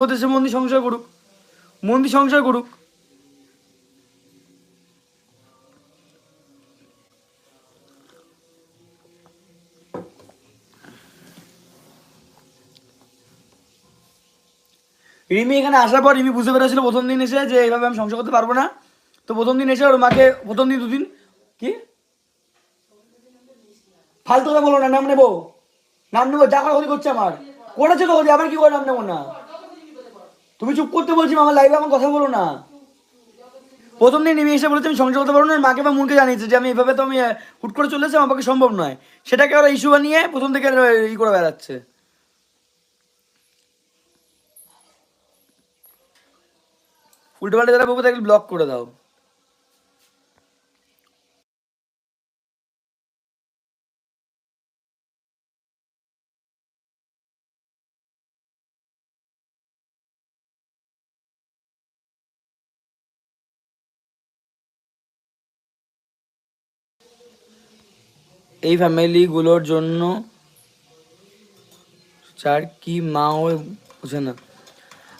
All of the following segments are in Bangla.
সে মন্দির সংসার করুক। মন্দির সংসার করুক। রিমি এখানে আসার পর রিমি বুঝতে পেরেছিল প্রথম দিন এসে যে এইভাবে আমি সংসার করতে পারব না। তো প্রথম দিন এসে ওর মাকে, প্রথম দিন দুদিন, কি? ফালতু বলো না, নাম নেব। নাম নেব, যা করা করছে আমার। করেছে তো আবার কি করে নাম নেব না? তুমি চুপ করতে বলছি আমার লাইভে আমার কথা বলো না। প্রথম দিন নেমে এসে বলেছে আমি সংযোগ করতে পারব না। মাকে বা মনকে জানিয়েছে যে, আমি এভাবে তো আমি হুট করে চলেছে আমার পক্ষে সম্ভব নয়। সেটাকে ওরা ইস্যু বানিয়ে প্রথম থেকে ই করে বেড়াচ্ছে। উল্টো পাল্টা যারা বলব তাকে ব্লক করে দাও। এই ফ্যামিলিগুলোর জন্য চার কি মা হয়ে বোঝে না।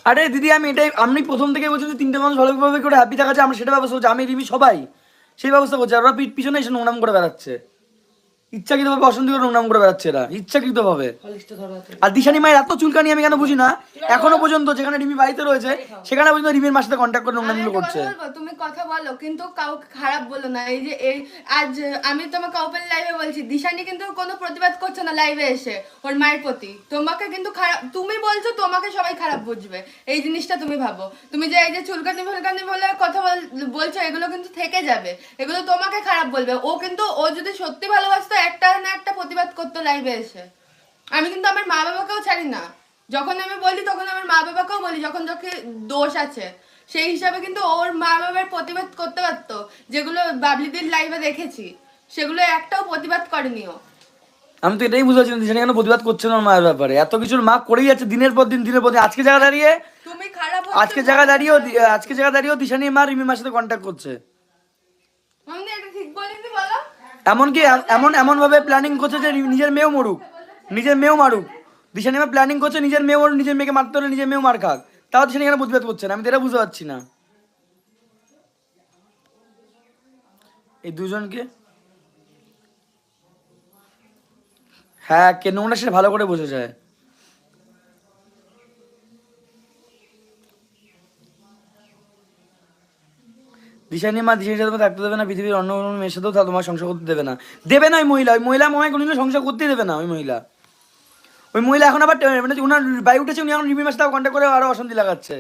আরে দিদি, আমি এটাই আপনি প্রথম থেকে বলছেন যে তিনটে মানুষ ভালোভাবে করে হ্যাপি থাকা যায়, আমরা সেটা ব্যবস্থা করছি। আমি, রিমি, সবাই সেই ব্যবস্থা করছি। আর ওরা পিছনে এসে নোংরাম করে বেড়াচ্ছে। ইচ্ছাকৃতভাবে অশান্তি করে নোংরাম করে বেড়াচ্ছে এরা ইচ্ছাকৃতভাবে। আর দিশানি মায়ের এত চুলকানি আমি কেন বুঝি না? এখনও পর্যন্ত যেখানে রিমি বাড়িতে রয়েছে সেখানে পর্যন্ত রিমির মার সাথে কন্ট্যাক্ট করে নোংরামগুলো করছে। তুমি কথা বলো কিন্তু কাউকে খারাপ বলো না। এই যে এই আজ আমি তোমাকে ওপেন লাইভে বলছি দিশানি কিন্তু কোনো প্রতিবাদ করছে না লাইভে এসে ওর মায়ের প্রতি। তোমাকে কিন্তু খারাপ তুমি বলছো তোমাকে সবাই খারাপ বুঝবে। এই জিনিসটা তুমি ভাবো। তুমি যে এই যে চুলকানি ফুলকানি বলে কথা বল- বলছো এগুলো কিন্তু থেকে যাবে। এগুলো তোমাকে খারাপ বলবে। ও কিন্তু ও যদি সত্যি ভালোবাসতো একটা না একটা প্রতিবাদ করতো লাইভে এসে। আমি কিন্তু আমার মা বাবাকেও ছাড়ি না। যখন আমি বলি তখন আমার মা বাবাকেও বলি যখন যখন দোষ আছে। সেই হিসাবে কিন্তু ওর মা বাবার প্রতিবাদ করতে পারতো যেগুলো বাবলিদির লাইভে দেখেছি। সেগুলো একটাও প্রতিবাদ করেনি ও। আমি তো এটাই বুঝতে পারছি না দিশানি কেন প্রতিবাদ করছে না মায়ের ব্যাপারে? এত কিছুর মা করেই যাচ্ছে দিনের পর দিন দিনের পর দিন। আজকে জায়গা দাঁড়িয়ে তুমি খারাপ আজকে জায়গা দাঁড়িয়েও আজকে জায়গা দাঁড়িয়েও দিশানি মা রিমি মার সাথে কন্ট্যাক্ট করছে আমি এটা ঠিক বলিনি বলো এমনকি এম- এমন এমনভাবে প্ল্যানিং করছে যে নিজের মেয়েও মরুক নিজের মেয়েও মারুক। দিশা নেমে প্ল্যানিং করছে নিজের মেয়েও মরুক, নিজের মেয়েকে মারতে হলে নিজের মেয়েও মার খাক। তাও দিশা এখানে বুঝবে করছে না আমি তো এটা বুঝতে পারছি না। এই দুজনকে? হ্যাঁ কে নোংরা সেটা ভালো করে বোঝা যায়। দিশানি মা দিশানির সাথে থাকতে দেবে না পৃথিবীর অন্য কোনো মেয়ের সাথেও তা তোমার সংসার করতে দেবে না। দেবে না ওই মহিলা ওই মহিলা মনে হয় কোনোদিনও সংসার করতেই দেবে না ওই মহিলা। ওই মহিলা এখন আবার মানে ওনার বাই উঠেছে উনি এখন রিমি মাস তাও কন্ট্যাক্ট করে আরও অশান্তি লাগাচ্ছে।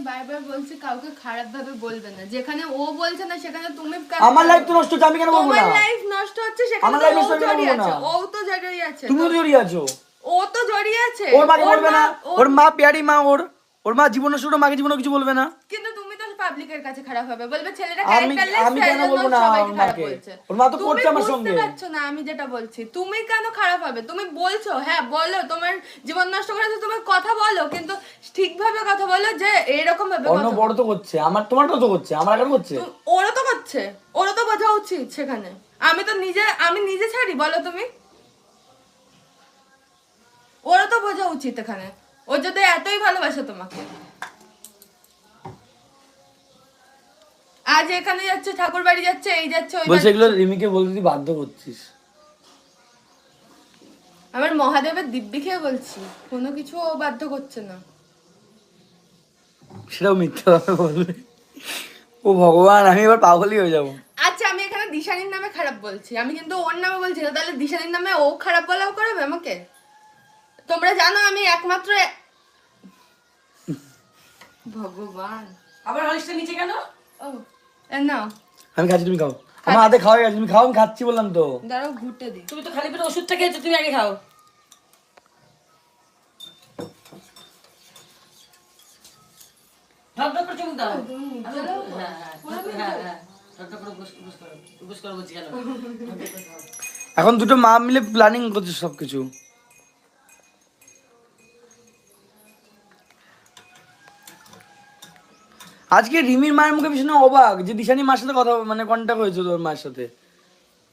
বারবার বলছি কাউকে খারাপ ভাবে বলবে না। যেখানে ও বলছে না সেখানে তুমি আমার লাইফ তো নষ্ট হচ্ছে আমি কেন বলব না? তোমার লাইফ নষ্ট হচ্ছে সেখানে আমার তো নষ্ট হচ্ছে কেন জড়িয়ে বলব আছে না? ও তো জড়িয়ে আছে। তুমিও জড়িয়ে আছো। ও তো জড়িয়ে আছে। ওর মাকে বলবে না মা- ওর- মা পেয়ারি মা ওর ওর মা জীবন নষ্ট মাকে জীবনে কিছু বলবে না। কিন্তু তুমি পাবলিকের কাছে খারাপ হবে। বলবে ছেলেটা ক্যারেক্টারলেস আমি কেন বলব না ওর ওর মা তো করছে আমার সঙ্গে। পারছ না আমি যেটা বলছি। তুমি কেন খারাপ হবে? তুমি বলছো হ্যাঁ বলো তোমার জীবন নষ্ট করেছ তুমি কথা বলো কিন্তু ঠিকভাবে কথা বলো যে এরকম ভাবে অন্য বড় তো করছে আমার তোমারটাও তো করছে আমার কেন করছে? ওরা তো করছে ওরা তো বোঝা উচিত সেখানে। আমি তো নিজে আমি নিজে ছাড়ি বলো তুমি। ওরা তো বোঝা উচিত এখানে। ও যদি এতই ভালোবাসে তোমাকে। আজ এখানে যাচ্ছে ঠাকুর বাড়ি যাচ্ছে এই যাচ্ছে ওই বলছে যাচ্ছে। এগুলো রিমিকে বলতে তুই বাধ্য করছিস। আমার মহাদেবের দিব্যি খেয়ে বলছি কোনো কিছু ও বাধ্য করছে না। সেটাও মিথ্যে বলবে। ও ভগবান আমি এবার পাগলই হয়ে যাব। আচ্ছা আমি এখানে দিশানির নামে খারাপ বলছি। আমি কিন্তু ওর নামে বলছি না তাহলে দিশানির নামে ও খারাপ বলাও করাবে আমাকে? তোমরা জানো আমি একমাত্র ভগবান। আবার হলিসটা নিচে কেন? ও। নাও আমি খাচ্ছি তুমি খাও। আমার হাতে খাওয়া গেছে তুমি খাও আমি খাচ্ছি বললাম তো। দাঁড়াও ঘুরতে দিই তুমি তো খালি পেটে ওষুধটা খেয়েছো তুমি আগে খাও। ঢক ঢক করে চুমুক দাও। হ্যাঁ। এখন দুটো মা মিলে প্ল্যানিং করছে সবকিছু। আজকে রিমির মায়ের মুখে ভীষণ অবাক যে দিশানি মার সাথে কথা মানে কন্ট্যাক্ট হয়েছে তোর মায়ের সাথে।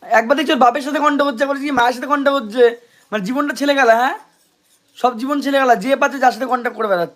একবার দেখছি বাপের সাথে কন্ট্যাক্ট হচ্ছে দেখছি মায়ের সাথে কন্ট্যাক্ট হচ্ছে। মানে জীবনটা ছেলে গেল হ্যাঁ? সব জীবন ছেলে গেলা যে পাচ্ছে যার সাথে কন্ট্যাক্ট করে বেড়াচ্ছে।